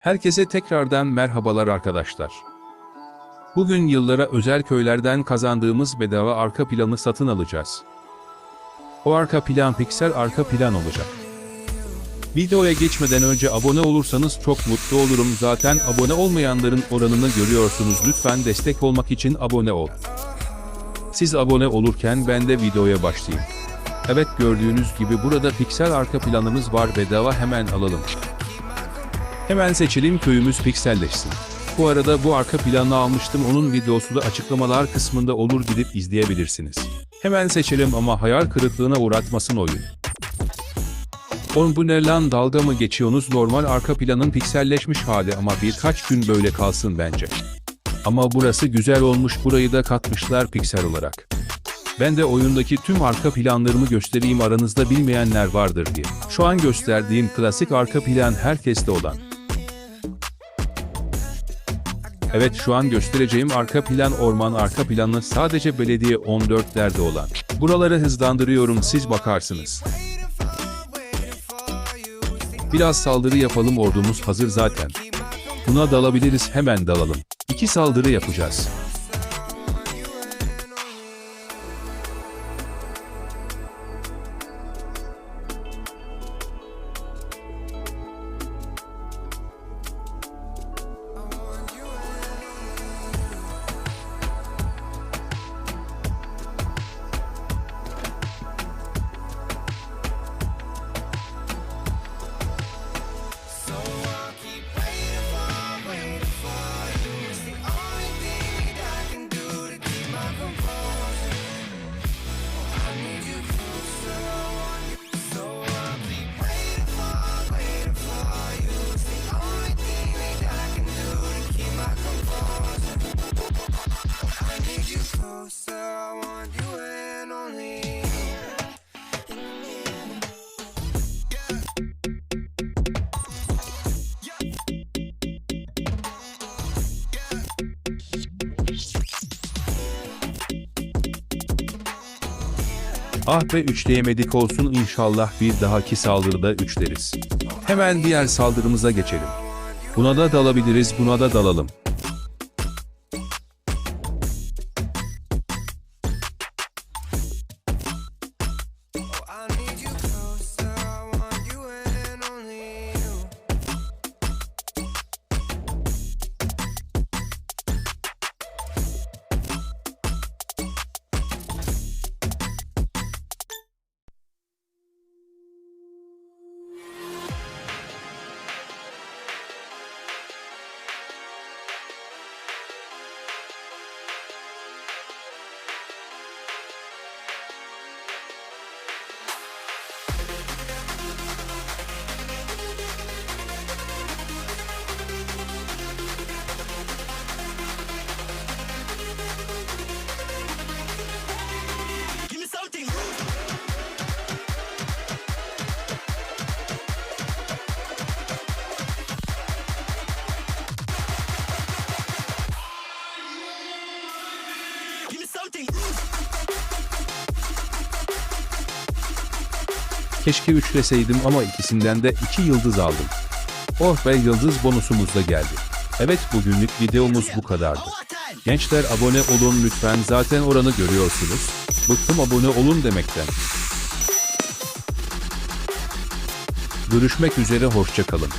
Herkese tekrardan merhabalar arkadaşlar. Bugün yıllara özel köylerden kazandığımız bedava arka planı satın alacağız. O arka plan piksel arka plan olacak. Videoya geçmeden önce abone olursanız çok mutlu olurum. Zaten abone olmayanların oranını görüyorsunuz. Lütfen destek olmak için abone ol. Siz abone olurken ben de videoya başlayayım. Evet gördüğünüz gibi burada piksel arka planımız var bedava hemen alalım. Hemen seçelim köyümüz pikselleşsin. Bu arada bu arka planı almıştım onun videosu da açıklamalar kısmında olur gidip izleyebilirsiniz. Hemen seçelim ama hayal kırıklığına uğratmasın oyun. On bu ne lan dalga mı geçiyorsunuz normal arka planın pikselleşmiş hali ama birkaç gün böyle kalsın bence. Ama burası güzel olmuş burayı da katmışlar piksel olarak. Ben de oyundaki tüm arka planlarımı göstereyim aranızda bilmeyenler vardır diye. Şu an gösterdiğim klasik arka plan herkeste olan. Evet şu an göstereceğim arka plan orman arka planı sadece belediye 14'lerde olan. Buraları hızlandırıyorum siz bakarsınız. Biraz saldırı yapalım ordumuz hazır zaten. Buna dalabiliriz hemen dalalım. İki saldırı yapacağız. Ah be üçleyemedik olsun inşallah bir dahaki saldırıda üçleriz. Hemen diğer saldırımıza geçelim. Buna da dalabiliriz buna da dalalım. Keşke üçleseydim ama ikisinden de iki yıldız aldım. Oh be yıldız bonusumuz da geldi. Evet bugünlük videomuz bu kadardı. Gençler abone olun lütfen zaten oranı görüyorsunuz. Bıktım abone olun demekten. Görüşmek üzere hoşçakalın.